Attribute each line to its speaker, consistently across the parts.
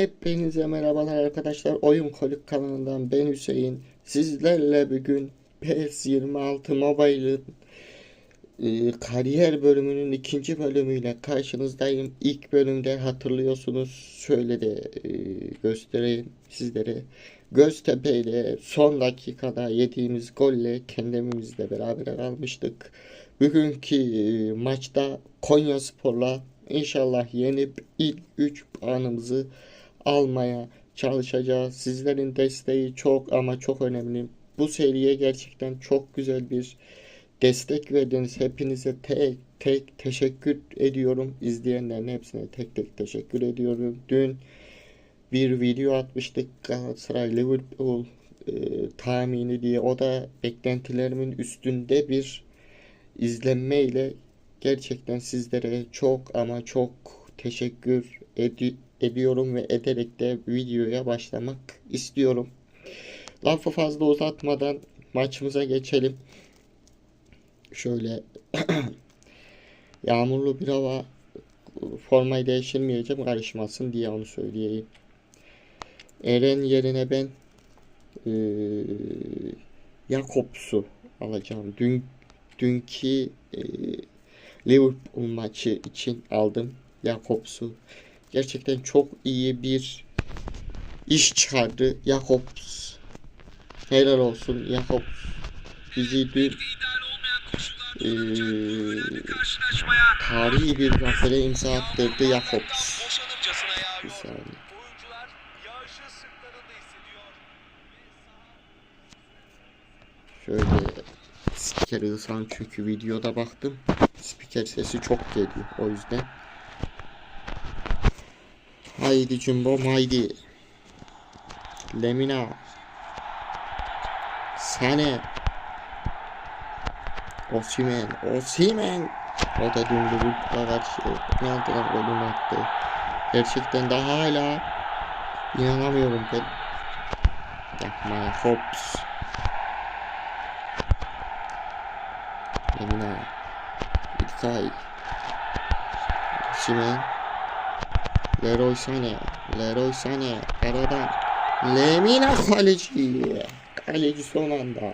Speaker 1: Hepinize merhabalar arkadaşlar. Oyun Kolik kanalından ben Hüseyin. Sizlerle bugün PES 26 Mobile'ın e, kariyer bölümünün ikinci bölümüyle karşınızdayım. İlk bölümde hatırlıyorsunuz. Şöyle de e, göstereyim sizlere. Göztepe ile son dakikada yediğimiz golle kendimizle beraber kalmıştık. Bugünkü e, maçta Konya Spor'la inşallah yenip ilk 3 puanımızı almaya çalışacağız. Sizlerin desteği çok ama çok önemli. Bu seriye gerçekten çok güzel bir destek verdiniz. Hepinize tek tek teşekkür ediyorum. İzleyenlerin hepsine tek tek teşekkür ediyorum. Dün bir video atmıştık Galatasaray Liverpool e, tahmini diye. O da beklentilerimin üstünde bir izlenme ile gerçekten sizlere çok ama çok teşekkür edi- ediyorum ve ederek de videoya başlamak istiyorum. Lafı fazla uzatmadan maçımıza geçelim. Şöyle yağmurlu bir hava formayı değiştirmeyeceğim karışmasın diye onu söyleyeyim. Eren yerine ben eee Jakobs'u alacağım. Dün dünkü eee, Liverpool maçı için aldım Jakobs'u. Gerçekten çok iyi bir iş çıkardı Jakobs. Helal olsun Jakobs. Bizi dün
Speaker 2: karşılaşmaya
Speaker 1: tarihi bir zafere imza attırdı Jakobs. Bir saniye. Şöyle spikeri ıslan çünkü videoda baktım. Spiker sesi çok geliyor o yüzden. Haydi Jumbo haydi. Lemina. Sane. Osimen. Osimen. O da dün Liverpool'a karşı penaltıdan golünü attı. Gerçekten daha hala inanamıyorum ben. Yapma ya. Hops. Lemina. İlkay. Osimen. Leroy Sané. Leroy Sané. Aradan. Lemina kaleci. Kaleci son anda.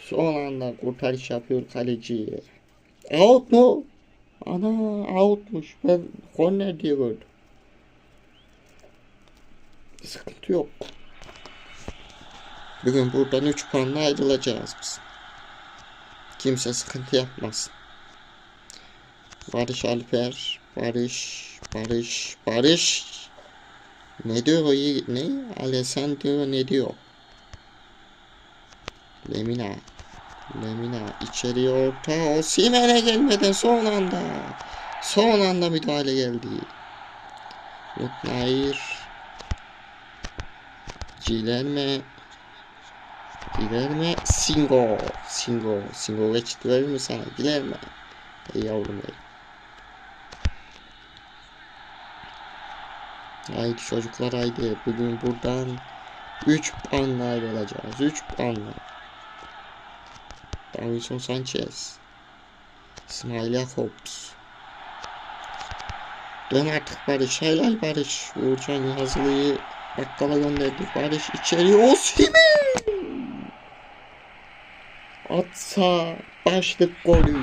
Speaker 1: Son anda kurtarış yapıyor kaleci. Out mu? Ana outmuş. Ben korner diye gördüm. Sıkıntı yok. Bugün buradan 3 puanla ayrılacağız biz. Kimse sıkıntı yapmasın. Barış Alper, Barış, Barış, Barış. Ne diyor o ne? Alessandro ne diyor? Lemina. Lemina içeriye orta. Osimhen'e gelmeden son anda. Son anda müdahale geldi. Mutnair. Cilerme. Cilerme. Singo. Singo. Singo geçti verir mi sana? Cilerme. Ey yavrum ey. Haydi çocuklar haydi. Bugün buradan 3 puanla ayrılacağız. 3 puanla. Davinson Sanchez. İsmail Jakobs. Dön artık Barış. Helal Barış. Uğurcan Yazılı'yı bakkala gönderdi. Barış içeri. Osimhen! Atsa başlık golü.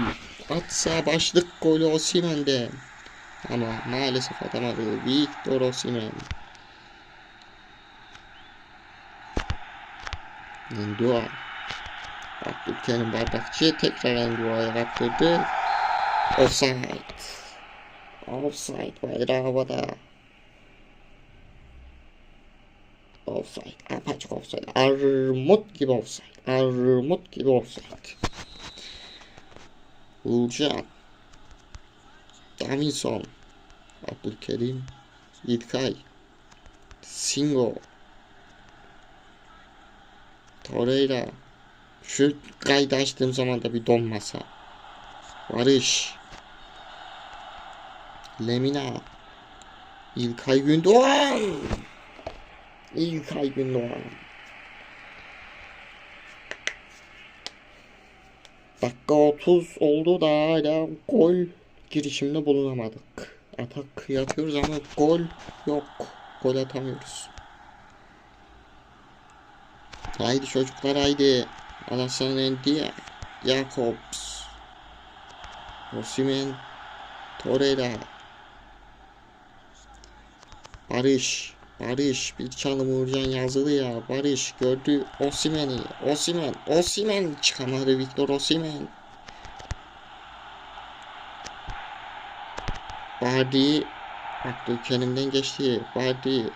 Speaker 1: Atsa başlık golü Osimhen'den. Ama maalesef atamadı. Victor Osimhen. Endua. Abdülkerim Bardakçı tekrar Endua'ya kaptırdı. Offside. Offside bayrağı havada. Offside. Apaçık offside. Armut gibi offside. Armut gibi offside. Uğurcan. Davinson. Abdülkerim. İlkay. Singo. Torreira. Şu kaydı açtığım zaman da bir donmasa. Barış. Lemina. İlkay Gündoğan. İlkay Gündoğan. Dakika 30 oldu da hala gol girişimde bulunamadık. Atak yapıyoruz ama gol yok. Gol atamıyoruz. Haydi çocuklar haydi. Alasan Endia. Jakobs. Osimhen. Torreira. Barış. Barış. Bir çalım Uğurcan yazılı ya. Barış gördü Osimhen'i. Osimhen. Osimhen çıkamadı Victor Osimhen. Bardi. Abdülkerim'den geçti. Bardi.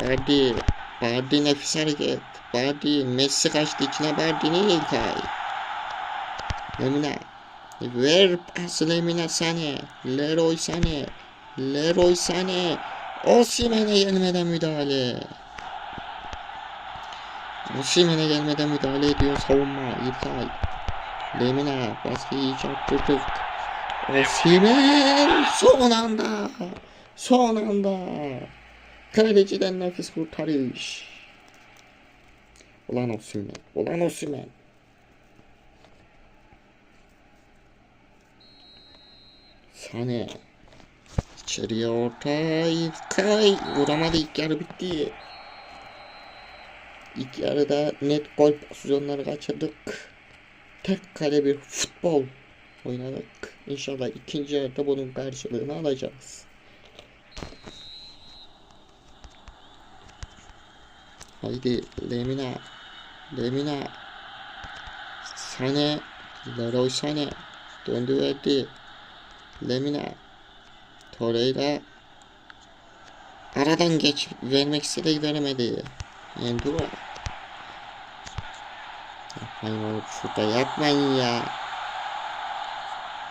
Speaker 1: Bardi. Bardi nefis hareket. Bardi. Messi kaçtı içine Bardi'nin İlkay. Lemina. Ver pası Lemina Sane. Leroy Sane. Leroy Sane. Osimhen'e gelmeden müdahale. Osimhen'e gelmeden müdahale ediyor savunma. İlkay. Lemina. Baskıyı çarptırdık. Osimhen son anda. Son anda. Kaleciden nefis kurtarış. Ulan Osimhen. Ulan Osimhen. Sane. İçeriye orta. İlkay. Vuramadı ilk yarı bitti. İlk yarıda net gol pozisyonları kaçırdık. Tek kale bir futbol oynadık. İnşallah ikinci yarıda bunun karşılığını alacağız. Haydi Lemina. Lemina. Sane. Leroy Sane. Döndü verdi. Lemina. Torreira. Aradan geç vermek istedi veremedi. Endura. Oğlum şurada yapmayın ya.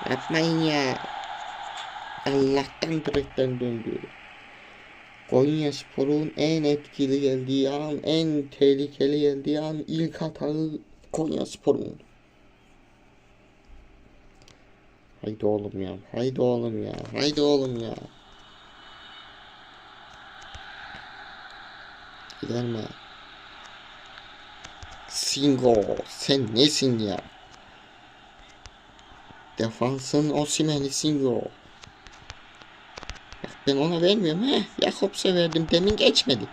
Speaker 1: Yapmayın ya. Allah'tan direkten döndü. Konya Spor'un en etkili geldiği an, en tehlikeli geldiği an ilk hatağı Konya Spor'un. Haydi oğlum ya, haydi oğlum ya, haydi oğlum ya. Gider mi? Singo, sen nesin ya? Defansın Osimhen'i Singo. Bak ben ona vermiyorum he. Jakobs'a verdim demin geçmedi.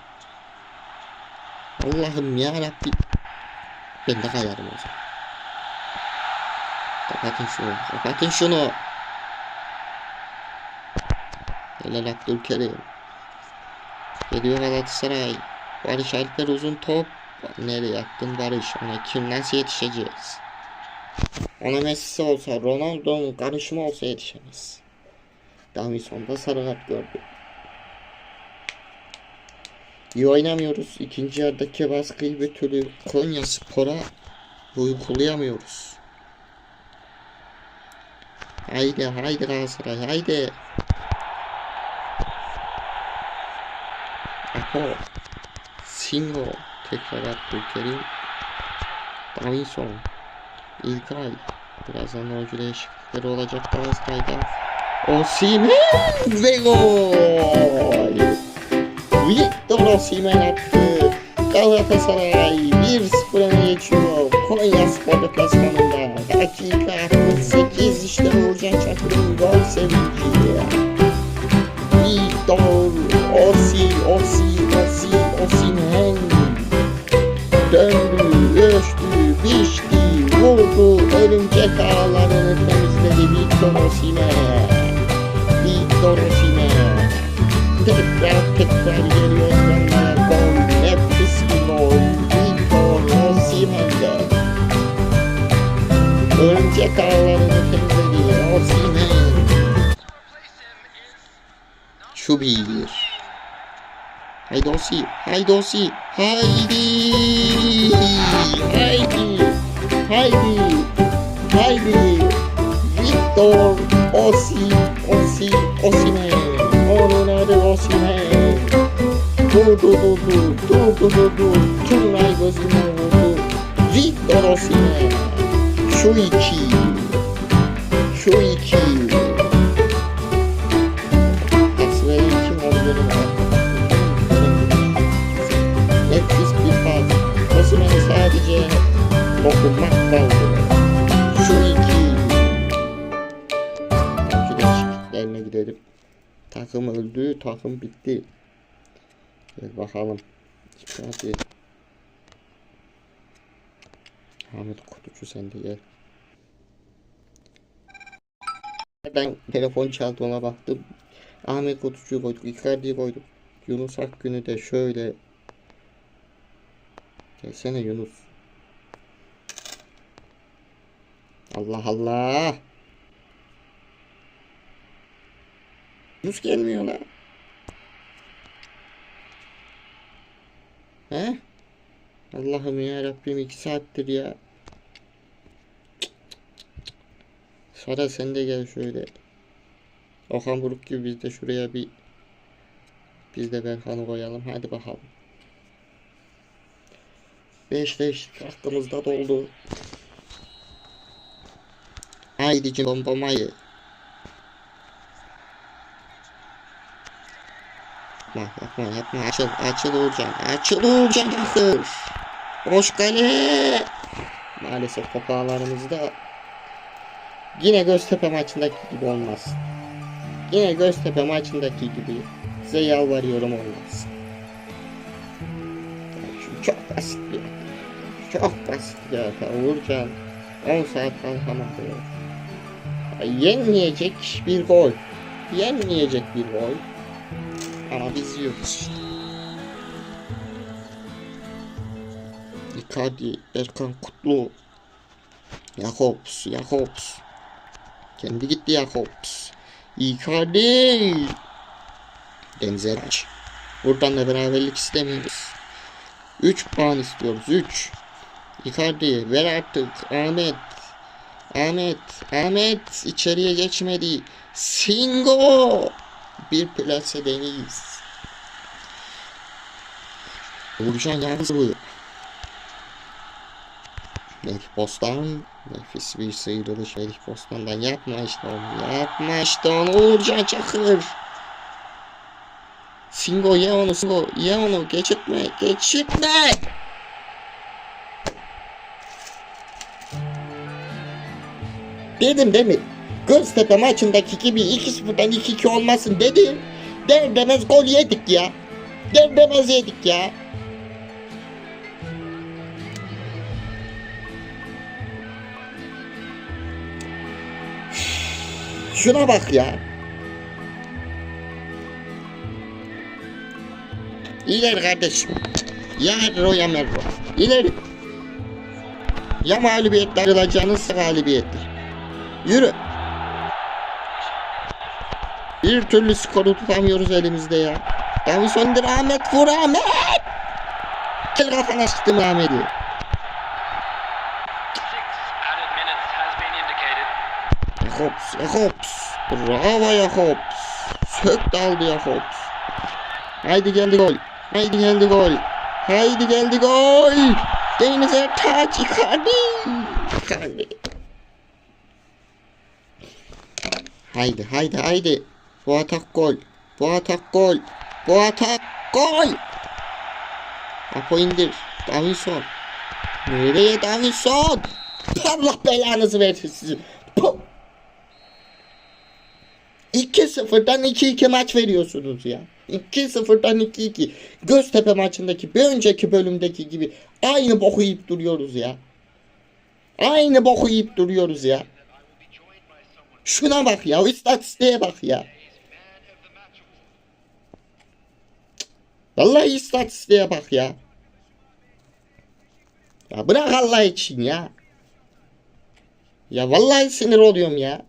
Speaker 1: Allah'ım ya Rabbi. Ben de kayarım o zaman. Kapatın şunu. Kapatın şunu. Helal Abdülkerim. Geliyor Galatasaray. Barış Alper uzun top. Nereye attın Barış? Ona kim nasıl yetişeceğiz? Ona Messi olsa, Ronaldo'nun karışımı olsa yetişemez. Davinson'da sarı kart gördü. İyi oynamıyoruz. İkinci yarıdaki baskıyı bir türlü Konya Spor'a uygulayamıyoruz. Haydi haydi Galatasaray haydi. Apo. Singo. Tekrar Abdülkerim. Davinson. İlkay. Birazdan oyuncu değişiklikleri olacak Galatasaray'da. Osimhen ve gol. Victor Osimhen attı. Galatasaray 1-0 öne geçiyor. Konya Spor deplasmanında. Dakika 68 işte Uğurcan Çakır'ın gol sevinci. Victor Osi, Osi, Osi, Osimhen. Örümcek ağlarını temizledi Victor Osimhen. Victor Osimhen. Tekrar tekrar geliyor ekranlara gol, nefis bir gol. Victor Osimhen'de. Örümcek ağlarını temizledi Osimhen. Şu bir. Haydi Osi, haydi Osi, haydi, haydi, haydi. Victor Osi, Osi, Osimhen. Onun adı Osimhen. Durdu, durdu, durdu, durdu. Turnay gözünden vurdu. Victor Osimhen. Şu iki, şu iki. Pas veren kim olduğunu Nefis bir pas. Osimhen'e sadece dokunmak kaldı. Değişikliklerine gidelim. takım bitti. Gel bakalım. Hadi. Ahmet Kutucu sen de gel. Ben telefon çaldı ona baktım. Ahmet Kutucu koyduk. Icardi'yi koyduk. Yunus Akgün'ü de şöyle. Gelsene Yunus. Allah Allah. Yunus gelmiyor lan. He? Allah'ım ya Rabbim iki saattir ya. Sara sen de gel şöyle. Okan Buruk gibi biz de şuraya bir biz de Berkan'ı koyalım. Hadi bakalım. 5 5 hakkımızda doldu. Haydi cim bombamayı. Yapma yapma yapma açıl açıl Uğurcan açıl Uğurcan bakır. Boş kale. Maalesef kapağlarımızda yine Göztepe maçındaki gibi olmaz. Yine Göztepe maçındaki gibi size yalvarıyorum olmaz. Çok basit bir çok basit bir hata Uğurcan 10 saat kalkamadı. Yenmeyecek bir gol. Yenmeyecek bir gol. Ama biz yiyoruz. Icardi, Erkan Kutlu. Jakobs, Jakobs. Kendi gitti Jakobs. Icardi. Deniz Eraç. Buradan da beraberlik istemiyoruz. 3 puan istiyoruz. 3. Icardi ver artık. Ahmet. Ahmet. Ahmet içeriye geçmedi. Singo. Bir plase deniz. Uğurcan yalnız bu. Melih Bostan. Nefis bir sıyrılış Melih Bostan'dan. Yapma işte onu. Yapma işte onu. Uğurcan Çakır. Singo ye onu Singo. Ye onu. Geçitme. Geçitme. Dedim değil mi? Göztepe maçındaki gibi 2-0'dan 2-2 olmasın dedim. Der demez gol yedik ya. Der demez yedik ya. Şuna bak ya. İleri kardeşim. Ya Herro ya Merro. İleri. Ya mağlubiyetler ayrılacağınız galibiyetler. Yürü. Bir türlü skoru tutamıyoruz elimizde ya. Davinson Ahmet vur Ahmet. Gel kafana sıktım Ahmet'i. Jakobs, Jakobs. Bravo Jakobs. Sök daldı Jakobs. Haydi geldi gol. Haydi geldi gol. Haydi geldi gol. Deniz Ertaç Icardi. Icardi. Haydi haydi haydi. Bu atak gol. Bu atak gol. Bu atak gol. Apo indir. Davinson. Nereye Davinson? Allah belanızı versin sizi. Puh. 2-0'dan 2-2 maç veriyorsunuz ya. 2-0'dan 2-2. Göztepe maçındaki bir önceki bölümdeki gibi aynı boku yiyip duruyoruz ya. Aynı boku yiyip duruyoruz ya. Şuna bak ya, istatistiğe bak ya. Vallahi istatistiğe bak ya. Ya bırak Allah için ya. Ya vallahi sinir oluyorum ya.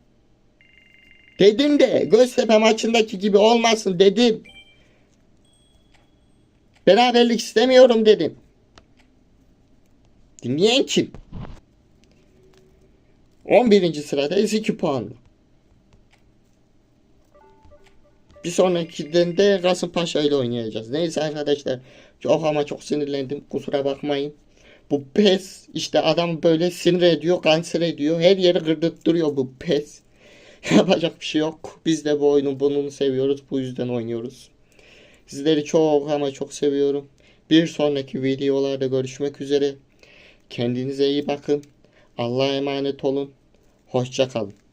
Speaker 1: Dedim de Göztepe maçındaki gibi olmasın dedim. Beraberlik istemiyorum dedim. Dinleyen kim? 11. sıradayız 2 puanla. Bir sonrakinden de Kasımpaşa ile oynayacağız. Neyse arkadaşlar. Çok ama çok sinirlendim. Kusura bakmayın. Bu pes işte adam böyle sinir ediyor, kanser ediyor. Her yeri kırdırttırıyor bu pes. Yapacak bir şey yok. Biz de bu oyunu bunun seviyoruz. Bu yüzden oynuyoruz. Sizleri çok ama çok seviyorum. Bir sonraki videolarda görüşmek üzere. Kendinize iyi bakın. Allah'a emanet olun. Hoşça kalın.